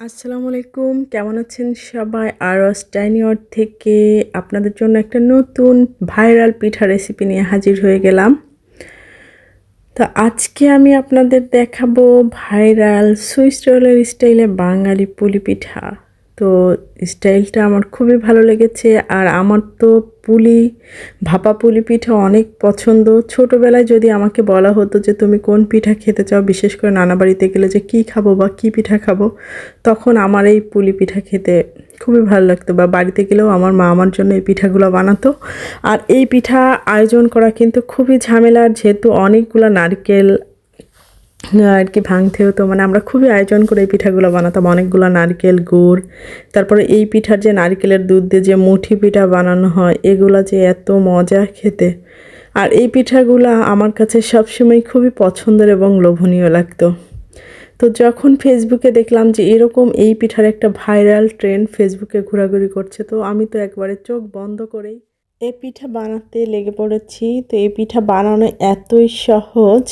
আসসালামু আলাইকুম। কেমন আছেন সবাই? আরস স্টাইনিয়র থেকে আপনাদের জন্য একটা নতুন ভাইরাল পিঠা রেসিপি নিয়ে হাজির হয়ে গেলাম। তো আজকে আমি আপনাদের দেখাবো ভাইরাল সুইস রোলের স্টাইলে বাঙালি পুলি পিঠা। তো স্টাইলটা আমার খুবই ভালো লেগেছে। আর আমার তো পুলি, ভাপা পুলি পিঠা অনেক পছন্দ। ছোটোবেলায় যদি আমাকে বলা হতো যে, তুমি কোন পিঠা খেতে চাও? বিশেষ করে নানা বাড়িতে গেলে যে কী খাব বা কী পিঠা খাব? তখন আমার এই পুলি পিঠা খেতে খুবই ভালো লাগতো বা বাড়িতে গেলেও আমার মা আমার জন্য এই পিঠাগুলো বানাতো। আর এই পিঠা আয়োজন করা কিন্তু খুবই ঝামেলার, যেহেতু অনেকগুলো নারকেল আর কি ভাঙতে হতো মানে আমরা খুবই আয়োজন করে এই পিঠাগুলো বানাতাম। অনেকগুলো নারকেল গুড়, তারপরে এই পিঠার যে নারকেলের দুধ দিয়ে যে মুঠি পিঠা বানানো হয়, এগুলো যে এত মজা খেতে। আর এই পিঠাগুলো আমার কাছে সবসময় খুবই পছন্দের এবং লোভনীয় লাগতো। তো যখন ফেসবুকে দেখলাম যে এরকম এই পিঠার একটা ভাইরাল ট্রেন্ড ফেসবুকে ঘোরাঘুরি করছে, তো আমি তো একবারে চোখ বন্ধ করেই এই পিঠা বানাতে লেগে পড়েছি। তো এই পিঠা বানানো এতই সহজ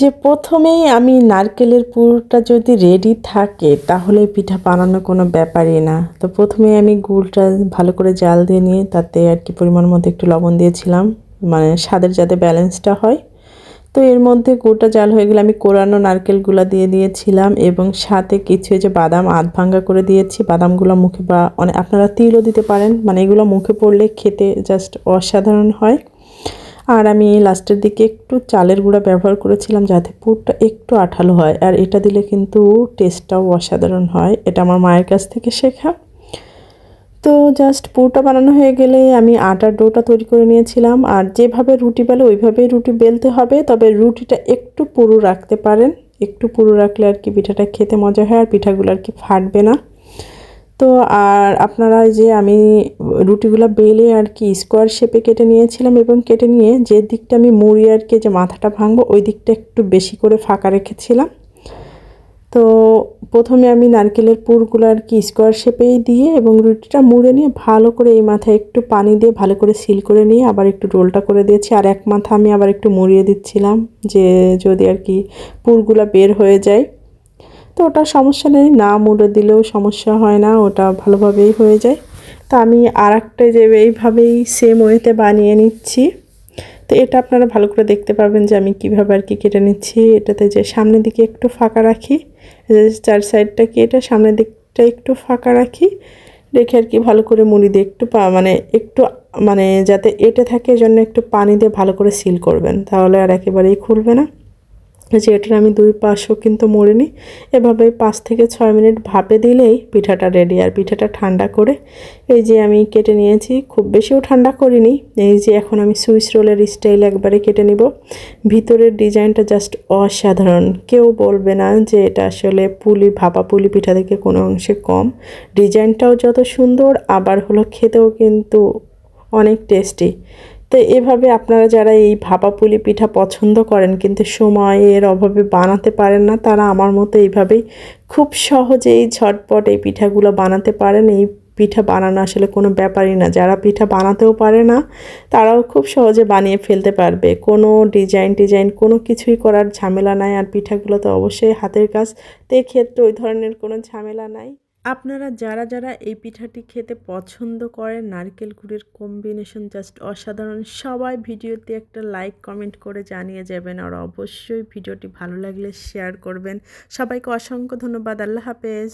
যে প্রথমেই আমি নারকেলের পুরটা যদি রেডি থাকে, তাহলে পিঠা বানানো কোনো ব্যাপারই না। তো প্রথমে আমি গুড়টা ভালো করে জাল দিয়ে নিয়ে তাতে আর কি পরিমাণ মতো একটু লবণ দিয়েছিলাম মানে স্বাদের যাতে ব্যালেন্সটা হয়। তো এর মধ্যে গুড়টা জাল হয়ে গেলে আমি কোরানো নারকেলগুলো দিয়ে দিয়েছিলাম এবং সাথে কিছু যে বাদাম আধ ভাঙ্গা করে দিয়েছি। বাদামগুলো মুখে বা অনেক আপনারা তিলও দিতে পারেন মানে এগুলো মুখে পড়লে খেতে জাস্ট অসাধারণ হয়। আর আমি লাস্টের দিকে একটু চালের গুঁড়া ব্যবহার করেছিলাম যাতে পুরটা একটু আঠালো হয়। আর এটা দিলে কিন্তু টেস্টটাও অসাধারণ হয়। এটা আমার মায়ের কাছ থেকে শেখা। তো জাস্ট পুরটা বানানো হয়ে গেলে আমি আটার ডোটা তৈরি করে নিয়েছিলাম। আর যেভাবে রুটি বেলে ওইভাবেই রুটি বেলতে হবে। তবে রুটিটা একটু পুরো রাখতে পারেন। একটু পুরো রাখলে আর কি পিঠাটা খেতে মজা হয় আর পিঠাগুলো আর কি ফাটবে না। তো আর আপনারা যে আমি রুটিগুলো বেলে আর কি স্কোয়ার শেপে কেটে নিয়েছিলাম এবং কেটে নিয়ে যে দিকটা আমি মুড়ি আর কি যে মাথাটা ভাঙবো, ওই দিকটা একটু বেশি করে ফাঁকা রেখেছিলাম। তো প্রথমে আমি নারকেলের পুরগুলো আর কি স্কোয়ার শেপেই দিয়ে এবং রুটিটা মুড়ে নিয়ে ভালো করে এই মাথায় একটু পানি দিয়ে ভালো করে সিল করে নিয়ে আবার একটু রোলটা করে দিয়েছি। আর এক মাথা আমি আবার একটু মুড়িয়ে দিচ্ছিলাম যে যদি আর কি পুরগুলো বের হয়ে যায়। তো ওটা সমস্যা নেই, না মুড়ে দিলেও সমস্যা হয় না, ওটা ভালোভাবেই হয়ে যায়। তো আমি আর একটা যে এইভাবেই সেম ওয়েতে বানিয়ে নিচ্ছি। তো এটা আপনারা ভালো করে দেখতে পারবেন যে আমি কীভাবে আর কি কেটে নিচ্ছি। এটাতে যে সামনের দিকে একটু ফাঁকা রাখি চার সাইডটা কেটে সামনের দিকটা একটু ফাঁকা রাখি, রেখে আর কি ভালো করে মুড়ি দিয়ে একটু মানে একটু মানে যাতে এটে থাকে জন্য একটু পানি দিয়ে ভালো করে সিল করবেন। তাহলে আর একেবারেই খুলবে না। যে এটার আমি দুই পাশও কিন্তু মরে নিই। এভাবে পাঁচ থেকে ছয় মিনিট ভাপে দিলেই পিঠাটা রেডি আর পিঠাটা ঠান্ডা করে এই যে আমি কেটে নিয়েছি, খুব বেশিও ঠান্ডা করিনি। এই যে এখন আমি সুইস রোলের স্টাইল একবারে কেটে নিব। ভিতরের ডিজাইনটা জাস্ট অসাধারণ। কেউ বলবে না যে এটা আসলে পুলি, ভাপা পুলি পিঠা থেকে কোনো অংশে কম। ডিজাইনটাও যত সুন্দর, আবার হলো খেতেও কিন্তু অনেক টেস্টি তো এভাবে আপনারা যারা এই ভাপা পুলি পিঠা পছন্দ করেন কিন্তু সময়ের অভাবে বানাতে পারেন না, তারা আমার মতো এইভাবেই খুব সহজেই ঝটপট এই পিঠাগুলো বানাতে পারেন। এই পিঠা বানানো আসলে কোনো ব্যাপারই না। যারা পিঠা বানাতেও পারে না, তারাও খুব সহজে বানিয়ে ফেলতে পারবে। কোনো ডিজাইন টিজাইন কোনো কিছুই করার ঝামেলা নাই। আর পিঠাগুলো তো অবশ্যই হাতের কাজ। তো এক্ষেত্রে ওই ধরনের কোনো ঝামেলা নাই। আপনারা যারা যারা এই পিঠাটি খেতে পছন্দ করেন, নারকেল গুড়ের কম্বিনেশন জাস্ট অসাধারণ, সবাই ভিডিওতে একটা লাইক কমেন্ট করে জানিয়ে যাবেন আর অবশ্যই ভিডিওটি ভালো লাগলে শেয়ার করবেন। সবাইকে অসংখ্য ধন্যবাদ, আল্লাহ হাফেজ।